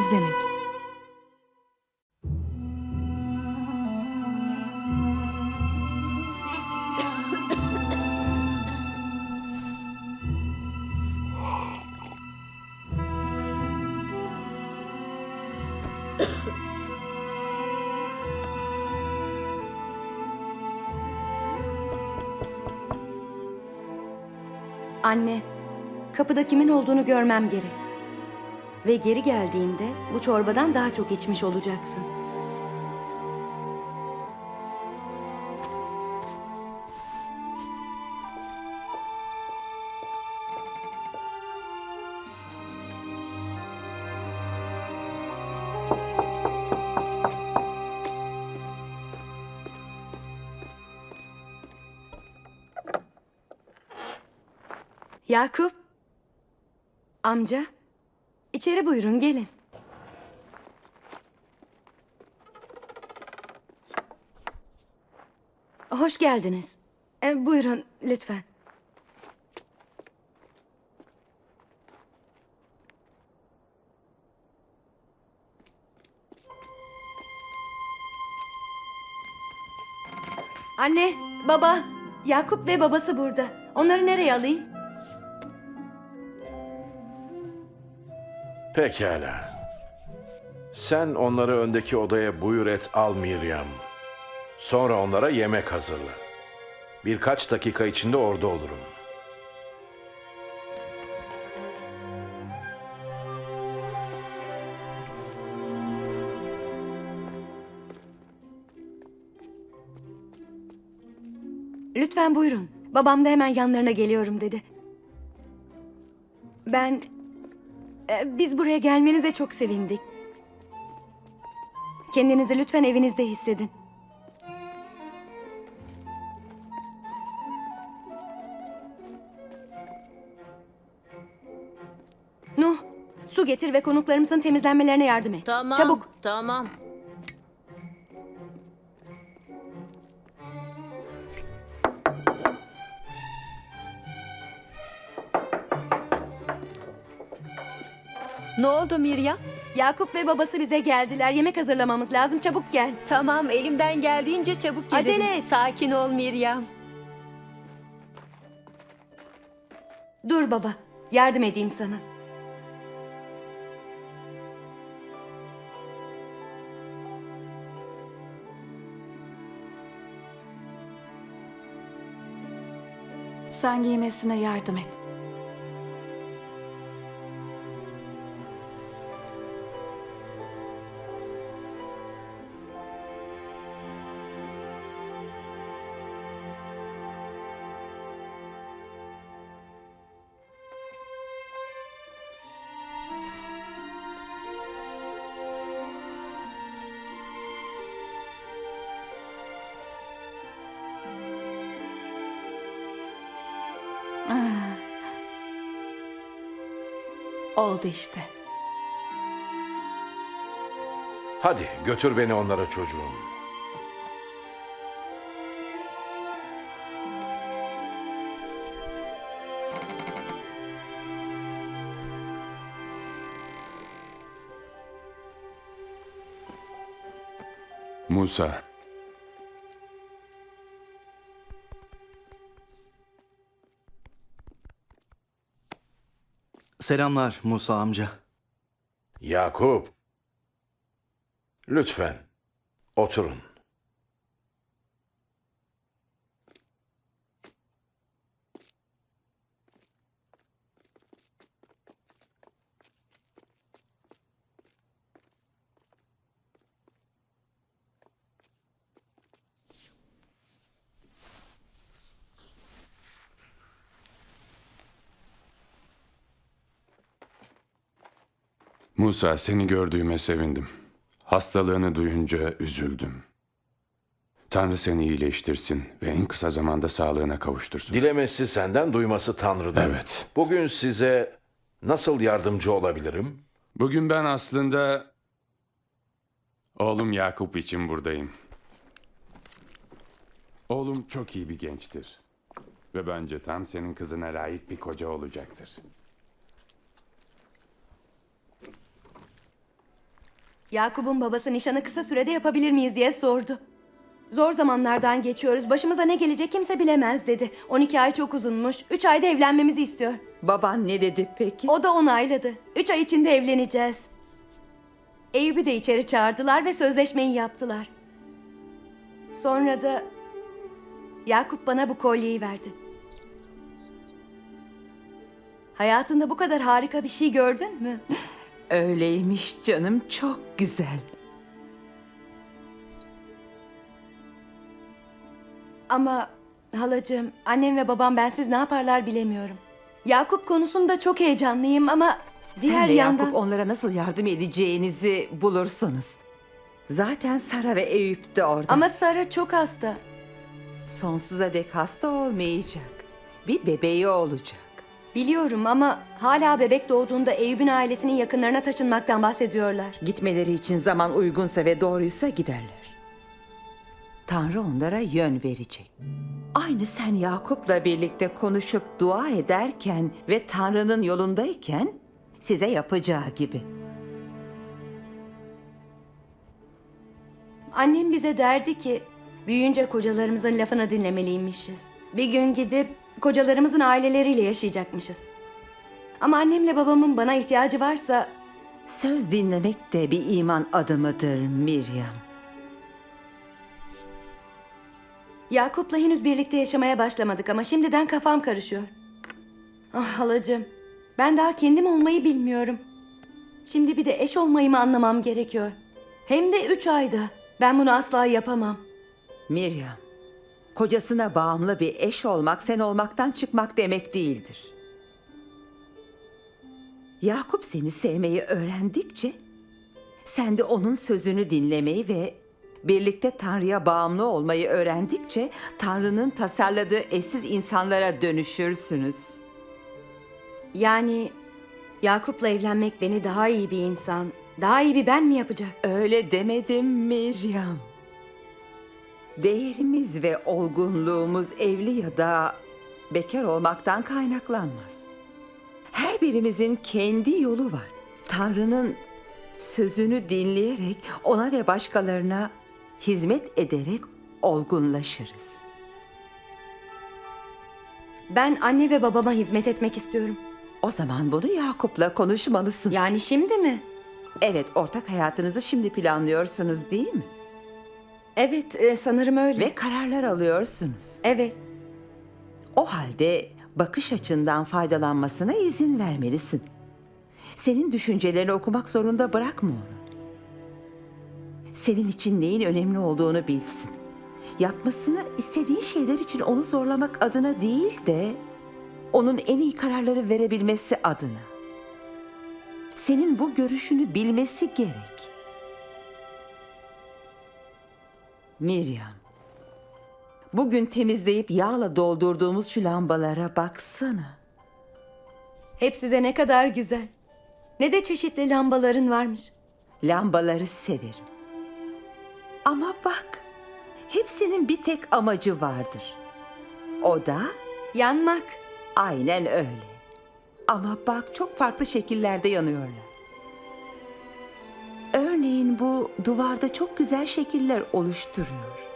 Temizlemek. Anne, kapıda kimin olduğunu görmem gerek. Ve geri geldiğimde bu çorbadan daha çok içmiş olacaksın. Yakup. Amca. İçeri buyurun gelin. Hoş geldiniz. E, buyurun lütfen. Anne, baba, Yakup ve babası burada. Onları nereye alayım? Pekala. Sen onları öndeki odaya buyur et al Miriam. Sonra onlara yemek hazırla. Birkaç dakika içinde orada olurum. Lütfen buyurun. Babam da hemen yanlarına geliyorum dedi. Ben... e, Biz buraya gelmenize çok sevindik. Kendinizi lütfen evinizde hissedin. Nuh, su getir ve konuklarımızın temizlenmelerine yardım et. Tamam. Çabuk. Tamam. Ne oldu Mirya? Yakup ve babası bize geldiler. Yemek hazırlamamız lazım. Çabuk gel. Tamam elimden geldiğince çabuk gelirim. Acele et. Sakin ol Miryam. Dur baba. Yardım edeyim sana. Sen giymesine yardım et. Oldu işte. Hadi götür beni onlara çocuğum. Musa. Selamlar Musa amca. Yakup. Lütfen oturun. Musa seni gördüğüme sevindim. Hastalığını duyunca üzüldüm. Tanrı seni iyileştirsin ve en kısa zamanda sağlığına kavuştursun. Dilemesi senden, duyması Tanrı'dan. Evet. Bugün size nasıl yardımcı olabilirim? Bugün ben aslında oğlum Yakup için buradayım. Oğlum çok iyi bir gençtir. Ve bence tam senin kızına layık bir koca olacaktır. Yakup'un babası nişanı kısa sürede yapabilir miyiz diye sordu. Zor zamanlardan geçiyoruz. Başımıza ne gelecek kimse bilemez dedi. 12 ay çok uzunmuş. 3 ayda evlenmemizi istiyor. Baban ne dedi peki? O da onayladı. 3 ay içinde evleneceğiz. Eyüp'ü de içeri çağırdılar ve sözleşmeyi yaptılar. Sonra da Yakup bana bu kolyeyi verdi. Hayatında bu kadar harika bir şey gördün mü? Öyleymiş canım çok güzel. Ama halacığım, annem ve babam bensiz ne yaparlar bilemiyorum. Yakup konusunda çok heyecanlıyım ama diğer Sen de yandan... Yakup onlara nasıl yardım edeceğinizi bulursunuz. Zaten Sara ve Eyüp de orada. Ama Sara çok hasta. Sonsuza dek hasta olmayacak. Bir bebeği olacak. Biliyorum ama hala bebek doğduğunda Eyüp'ün ailesinin yakınlarına taşınmaktan bahsediyorlar. Gitmeleri için zaman uygunsa ve doğruysa giderler. Tanrı onlara yön verecek. Aynı sen Yakup'la birlikte konuşup dua ederken ve Tanrı'nın yolundayken size yapacağı gibi. Annem bize derdi ki büyüyünce kocalarımızın lafını dinlemeliymişiz. Bir gün gidip kocalarımızın aileleriyle yaşayacakmışız. Ama annemle babamın bana ihtiyacı varsa Söz dinlemek de bir iman adımıdır Miriam. Yakup'la henüz birlikte yaşamaya başlamadık ama şimdiden kafam karışıyor. Ah halacığım, ben daha kendim olmayı bilmiyorum. Şimdi bir de eş olmayı mı anlamam gerekiyor? Hem de üç ayda. Ben bunu asla yapamam. Miriam, kocasına bağımlı bir eş olmak sen olmaktan çıkmak demek değildir. Yakup seni sevmeyi öğrendikçe sen de onun sözünü dinlemeyi ve birlikte Tanrı'ya bağımlı olmayı öğrendikçe Tanrı'nın tasarladığı eşsiz insanlara dönüşürsünüz. Yani Yakup'la evlenmek beni daha iyi bir insan, daha iyi bir ben mi yapacak? Öyle demedim Miriam. Değerimiz ve olgunluğumuz evli ya da bekar olmaktan kaynaklanmaz. Her birimizin kendi yolu var. Tanrı'nın sözünü dinleyerek ona ve başkalarına hizmet ederek olgunlaşırız. Ben anne ve babama hizmet etmek istiyorum. O zaman bunu Yakup'la konuşmalısın. Yani şimdi mi? Evet, ortak hayatınızı şimdi planlıyorsunuz değil mi? Evet, e, sanırım öyle. Ve kararlar alıyorsunuz. Evet. O halde bakış açından faydalanmasına izin vermelisin. Senin düşüncelerini okumak zorunda bırakma onu. Senin için neyin önemli olduğunu bilsin. Yapmasını istediğin şeyler için onu zorlamak adına değil de onun en iyi kararları verebilmesi adına. Senin bu görüşünü bilmesi gerek. Miriam, Bugün temizleyip yağla doldurduğumuz şu lambalara baksana. Hepsi de ne kadar güzel. Ne de çeşitli lambaların varmış. Lambaları severim. Ama bak, hepsinin bir tek amacı vardır. O da Yanmak. aynen öyle. Ama bak çok farklı şekillerde yanıyorlar. Örneğin bu duvarda çok güzel şekiller oluşturuyor.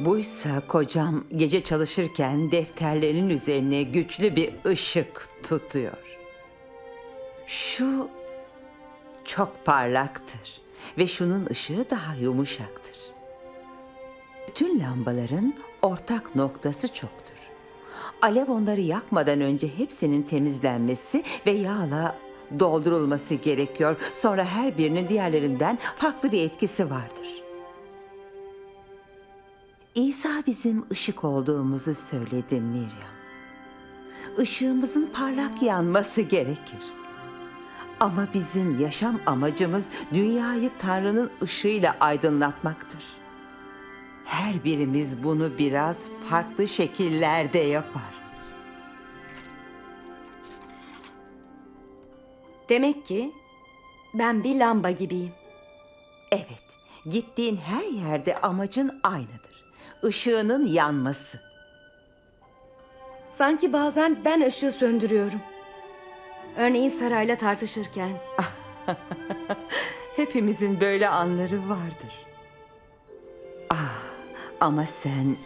Buysa kocam gece çalışırken defterlerinin üzerine güçlü bir ışık tutuyor. Şu çok parlaktır ve şunun ışığı daha yumuşaktır. Bütün lambaların ortak noktası çoktur. Alev onları yakmadan önce hepsinin temizlenmesi ve yağla doldurulması gerekiyor. Sonra her birinin diğerlerinden farklı bir etkisi vardır. İsa bizim ışık olduğumuzu söyledi Miriam. Işığımızın parlak yanması gerekir. Ama bizim yaşam amacımız dünyayı Tanrı'nın ışığıyla aydınlatmaktır. Her birimiz bunu biraz farklı şekillerde yapar. Demek ki ben bir lamba gibiyim. Evet, gittiğin her yerde amacın aynıdır. Işığının yanması. Sanki bazen ben ışığı söndürüyorum. Örneğin Saray'la tartışırken. Hepimizin böyle anları vardır. Ah, ama sen...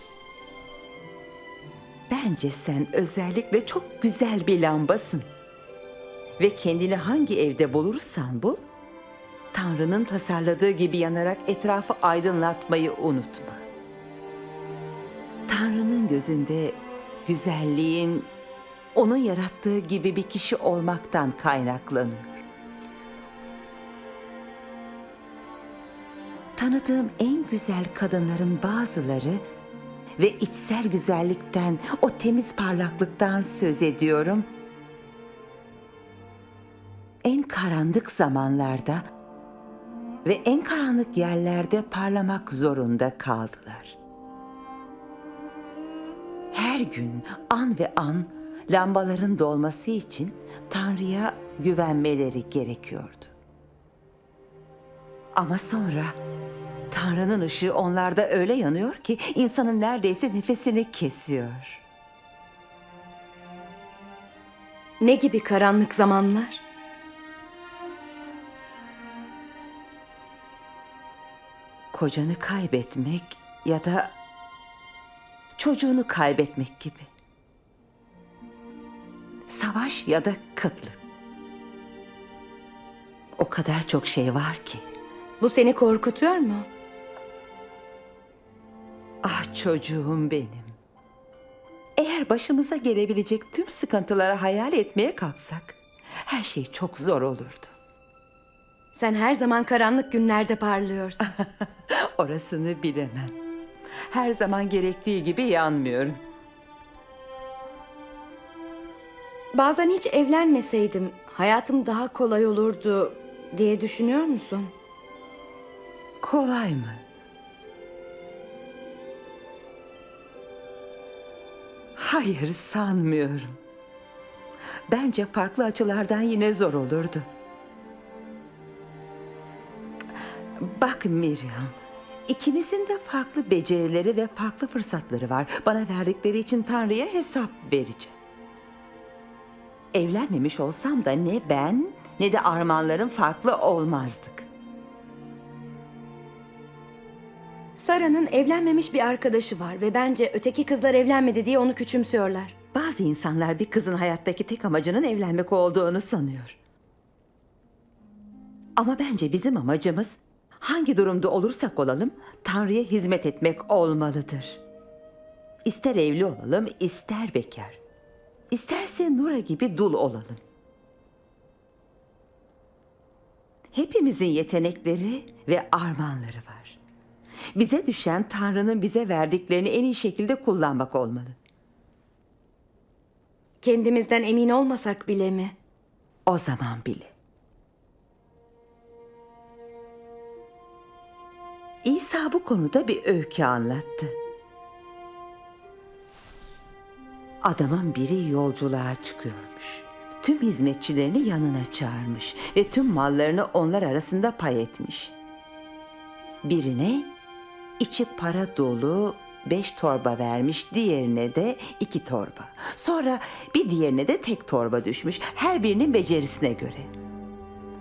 Bence sen özellikle çok güzel bir lambasın. Ve kendini hangi evde bulursan bul, Tanrı'nın tasarladığı gibi yanarak etrafı aydınlatmayı unutma. Tanrı'nın gözünde güzelliğin onun yarattığı gibi bir kişi olmaktan kaynaklanıyor. Tanıdığım en güzel kadınların bazıları ve içsel güzellikten, o temiz parlaklıktan söz ediyorum. En karanlık zamanlarda ve en karanlık yerlerde parlamak zorunda kaldılar. Her gün an ve an lambaların dolması için Tanrı'ya güvenmeleri gerekiyordu. Ama sonra Tanrı'nın ışığı onlarda öyle yanıyor ki insanın neredeyse nefesini kesiyor. Ne gibi karanlık zamanlar? Kocanı kaybetmek ya da çocuğunu kaybetmek gibi. Savaş ya da kıtlık. O kadar çok şey var ki. Bu seni korkutuyor mu? Ah çocuğum benim. Eğer başımıza gelebilecek tüm sıkıntıları hayal etmeye kalksak, her şey çok zor olurdu. Sen her zaman karanlık günlerde parlıyorsun. Orasını bilemem. Her zaman gerektiği gibi yanmıyorum. Bazen hiç evlenmeseydim hayatım daha kolay olurdu diye düşünüyor musun? Kolay mı? Hayır sanmıyorum. Bence farklı açılardan yine zor olurdu. Bak Miriam, ikimizin de farklı becerileri ve farklı fırsatları var. Bana verdikleri için Tanrı'ya hesap vereceğim. Evlenmemiş olsam da ne ben ne de armağanlarım farklı olmazdık. Sara'nın evlenmemiş bir arkadaşı var ve bence öteki kızlar evlenmedi diye onu küçümsüyorlar. Bazı insanlar bir kızın hayattaki tek amacının evlenmek olduğunu sanıyor. Ama bence bizim amacımız hangi durumda olursak olalım Tanrı'ya hizmet etmek olmalıdır. İster evli olalım, ister bekar. İsterse Nura gibi dul olalım. Hepimizin yetenekleri ve armağanları var. Bize düşen Tanrı'nın bize verdiklerini en iyi şekilde kullanmak olmalı. Kendimizden emin olmasak bile mi? O zaman bile. İsa bu konuda bir öykü anlattı. Adamın biri yolculuğa çıkıyormuş. Tüm hizmetçilerini yanına çağırmış ve tüm mallarını onlar arasında pay etmiş. Birine içi para dolu beş torba vermiş, diğerine de iki torba. Sonra bir diğerine de tek torba düşmüş, her birinin becerisine göre.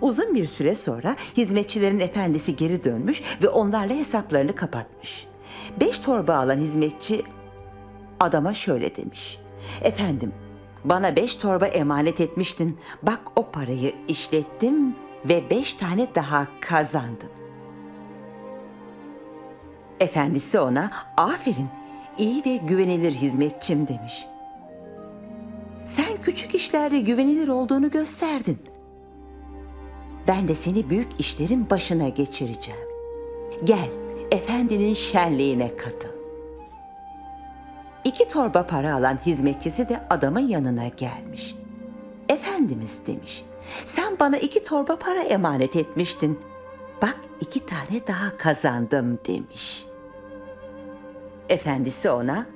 Uzun bir süre sonra hizmetçilerin efendisi geri dönmüş ve onlarla hesaplarını kapatmış. Beş torba alan hizmetçi adama şöyle demiş. Efendim, bana beş torba emanet etmiştin. Bak o parayı işlettim ve beş tane daha kazandım. Efendisi ona aferin iyi ve güvenilir hizmetçim demiş. Sen küçük işlerde güvenilir olduğunu gösterdin. Ben de seni büyük işlerin başına geçireceğim. Gel efendinin şenliğine katıl. İki torba para alan hizmetçisi de adamın yanına gelmiş. Efendimiz demiş. Sen bana iki torba para emanet etmiştin. Bak iki tane daha kazandım demiş. Efendisi ona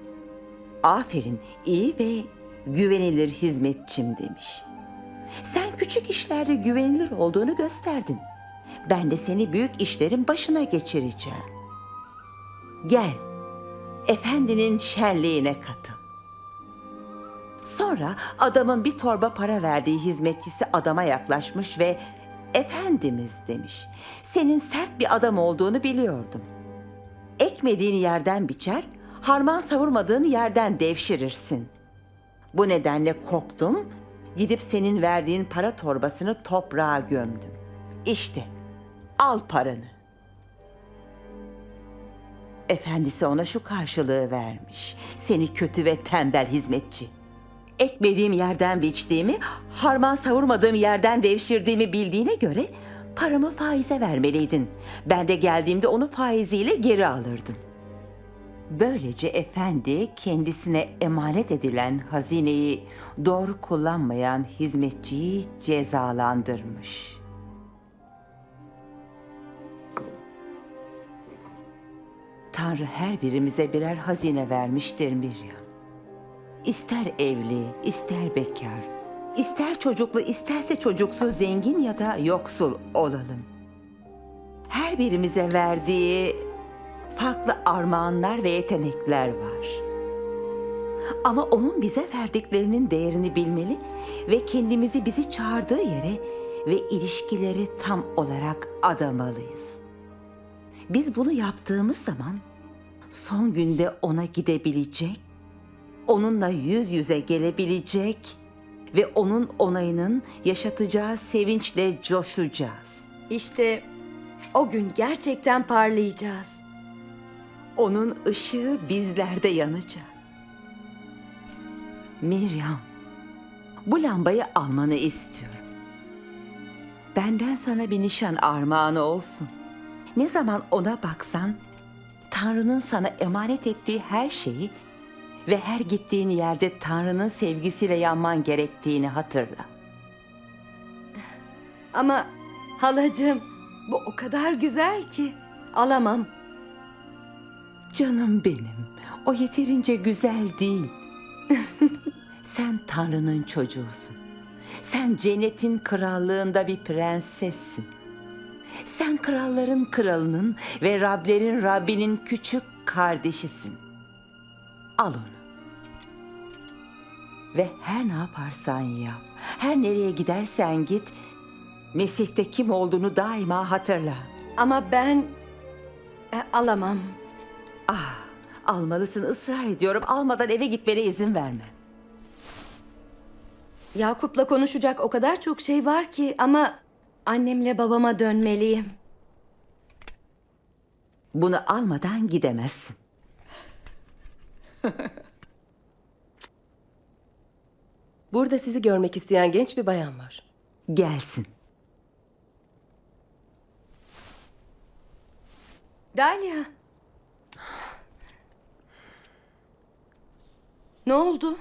aferin iyi ve güvenilir hizmetçim demiş. Sen küçük işlerde güvenilir olduğunu gösterdin. Ben de seni büyük işlerin başına geçireceğim. Gel, efendinin şenliğine katıl. Sonra adamın bir torba para verdiği hizmetçisi adama yaklaşmış ve Efendimiz demiş. Senin sert bir adam olduğunu biliyordum. Ekmediğin yerden biçer, harman savurmadığın yerden devşirirsin. Bu nedenle korktum, gidip senin verdiğin para torbasını toprağa gömdüm. İşte, al paranı. Efendisi ona şu karşılığı vermiş. Seni kötü ve tembel hizmetçi. Ekmediğim yerden biçtiğimi, harman savurmadığım yerden devşirdiğimi bildiğine göre paramı faize vermeliydin. Ben de geldiğimde onu faiziyle geri alırdım. Böylece efendi kendisine emanet edilen hazineyi doğru kullanmayan hizmetçiyi cezalandırmış. Tanrı her birimize birer hazine vermiştir Miriam. İster evli, ister bekar, ister çocuklu, isterse çocuksuz, zengin ya da yoksul olalım. Her birimize verdiği farklı armağanlar ve yetenekler var. Ama onun bize verdiklerinin değerini bilmeli ve kendimizi bizi çağırdığı yere ve ilişkileri tam olarak adamalıyız. Biz bunu yaptığımız zaman son günde ona gidebilecek, onunla yüz yüze gelebilecek ve onun onayının yaşatacağı sevinçle coşacağız. İşte o gün gerçekten parlayacağız. Onun ışığı bizlerde yanacak. Miriam, bu lambayı almanı istiyorum. Benden sana bir nişan armağanı olsun. Ne zaman ona baksan, Tanrı'nın sana emanet ettiği her şeyi ve her gittiğin yerde Tanrı'nın sevgisiyle yanman gerektiğini hatırla. Ama halacığım bu o kadar güzel ki alamam. Canım benim, o yeterince güzel değil. Sen Tanrı'nın çocuğusun. Sen cennetin krallığında bir prensessin. Sen kralların kralının ve Rablerin Rabbinin küçük kardeşisin. Al onu. Ve her ne yaparsan yap, her nereye gidersen git, Mesih'te kim olduğunu daima hatırla. Ama ben e, alamam. Almalısın ısrar ediyorum. Almadan eve gitmene izin verme. Yakup'la konuşacak o kadar çok şey var ki ama annemle babama dönmeliyim. Bunu almadan gidemezsin. Burada sizi görmek isteyen genç bir bayan var. Gelsin. Dalia. Ne oldu?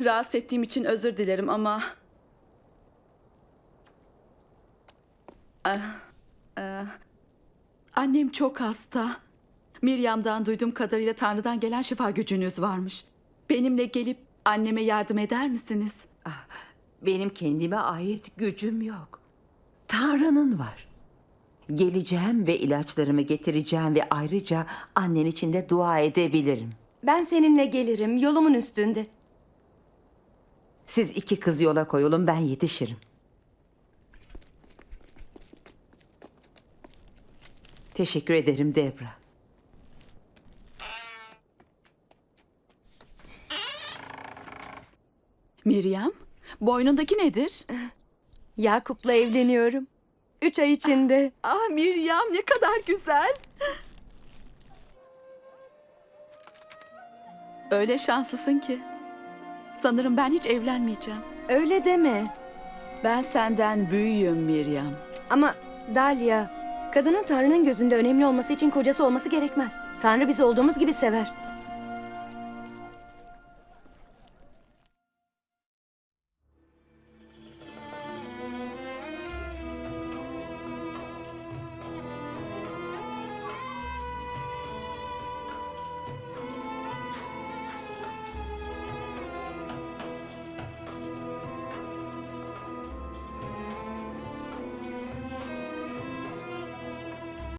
Rahatsız ettiğim için özür dilerim ama... Ah, ah. Annem çok hasta. Miriam'dan duyduğum kadarıyla Tanrı'dan gelen şifa gücünüz varmış. Benimle gelip anneme yardım eder misiniz? Benim kendime ait gücüm yok. Tanrı'nın var. Geleceğim ve ilaçlarımı getireceğim ve ayrıca annen için de dua edebilirim. Ben seninle gelirim yolumun üstünde. Siz iki kız yola koyulun ben yetişirim. Teşekkür ederim Debra. Miriam, boynundaki nedir? Yakup'la evleniyorum. Üç ay içinde. Ah Miriam ne kadar güzel. Öyle şanslısın ki. Sanırım ben hiç evlenmeyeceğim. Öyle deme. Ben senden büyüğüm Miriam. Ama Dalia, kadının Tanrı'nın gözünde önemli olması için kocası olması gerekmez. Tanrı bizi olduğumuz gibi sever.